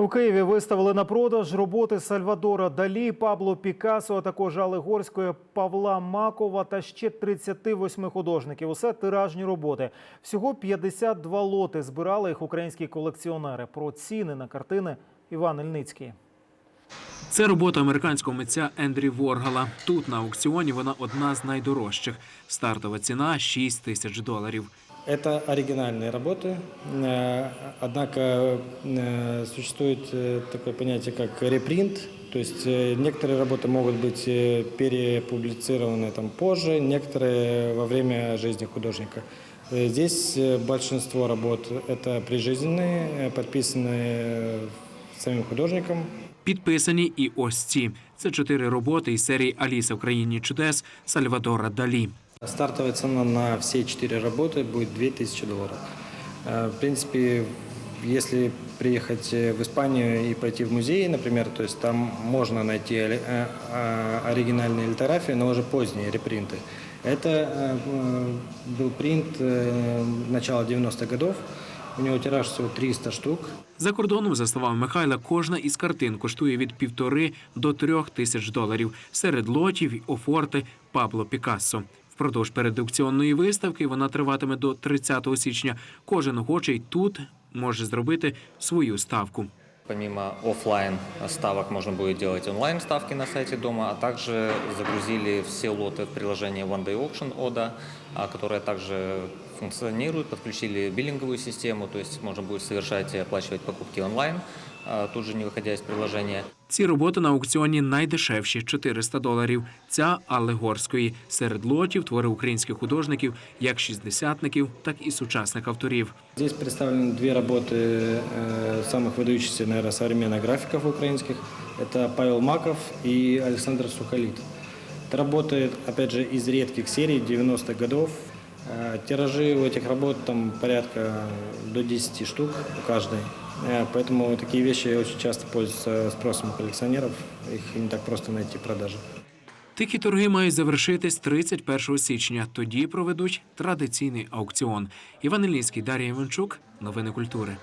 У Києві виставили на продаж роботи Сальвадора Далі, Пабло Пікассо, а також Алегорської Павла Макова та ще 38 художників. Усе тиражні роботи. Всього 52 лоти збирали їх українські колекціонери. Про ціни на картини Іван Ільницький. Це робота американського митця Ендрі Воргала. Тут на аукціоні вона одна з найдорожчих. Стартова ціна 6 тисяч доларів. Это оригинальные работы, э, однако э, существует э, такое понятие, как репринт, то есть э, некоторые работы могут быть э, перепублицированы там позже, некоторые во время жизни художника. Э, Здесь э, большинство работ это прижизненные, э, подписанные э, самим художником, Підписані і ось ці. Це чотири роботи із серії Аліса в країні чудес Сальвадора Далі. Стартовая цена на все четыре работы будет 2000 долларов. Э, В принципе, если приехать э, в Испанию и пойти в музей, например, то есть там можно найти ори- э, э, оригинальные литографии, но уже поздние репринты. Это э, э, был принт э, начала 90-х годов. У него тираж всего 300 штук. За кордоном, за словами Михайла, кожна із картин коштує від півтори до трьох тисяч доларів. Серед лотів і офорти Пабло Пікассо. Впродовж передаукціонної виставки вона триватиме до 30 січня. Кожен охочий тут може зробити свою ставку. Помимо оффлайн ставок можно будет делать онлайн ставки на сайте дома, а также загрузили все лоты в приложение One Day Auction ODA, которое также функционирует, подключили биллинговую систему, то есть можно будет совершать и покупки онлайн, тут же не выходя из приложения. Ці роботи на аукціоні найдешевші 400 доларів. Ця Алегорської. Серед лотів твори українських художників, як шістдесятників, так і сучасних авторів. Здесь представлены две работы э, самых выдающихся, наверное, современных графиков украинских. Это Павел Маков и Александр Сухолит. Это работы, опять же, из редких серий 90-х годов. Э, Тиражи у этих работ там порядка до 10 штук у каждой. Э, Поэтому такие вещи очень часто пользуются спросом у коллекционеров. Их не так просто найти в продаже. Тихі торги мають завершитись 31 січня. Тоді проведуть традиційний аукціон. Іван Ілінський, Дар'я Іванчук. Новини культури.